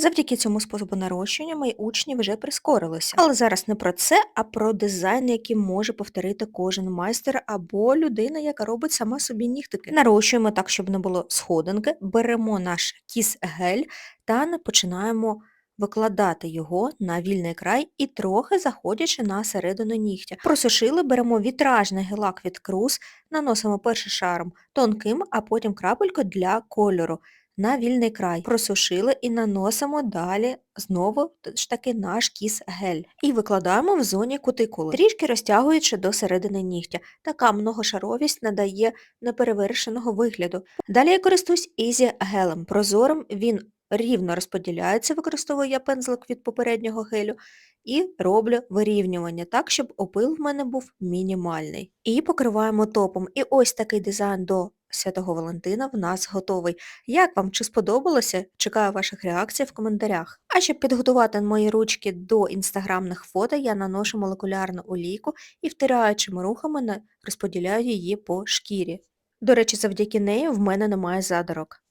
Завдяки цьому способу нарощування мої учні вже прискорилися. Але зараз не про це, а про дизайн, який може повторити кожен майстер або людина, яка робить сама собі нігтики. Нарощуємо так, щоб не було сходинки, беремо наш кіс-гель та починаємо викладати його на вільний край і трохи заходячи на середину нігтя. Просушили, беремо вітражний гелак від Крус, наносимо першим шаром тонким, а потім крапельку для кольору на вільний край. Просушили і наносимо далі знову ж таки наш кіс-гель. І викладаємо в зоні кутикули, трішки розтягуючи до середини нігтя. Така многошаровість надає неперевершеного вигляду. Далі я користуюсь Easy гелем. Прозорим він рівно розподіляється, використовую я пензлик від попереднього гелю, і роблю вирівнювання так, щоб опил в мене був мінімальний. І покриваємо топом. І ось такий дизайн до Святого Валентина в нас готовий. Як вам чи сподобалося? Чекаю ваших реакцій в коментарях. А щоб підготувати мої ручки до інстаграмних фото, я наношу молекулярну олійку і втираючими рухами розподіляю її по шкірі. До речі, завдяки неї в мене немає задорок.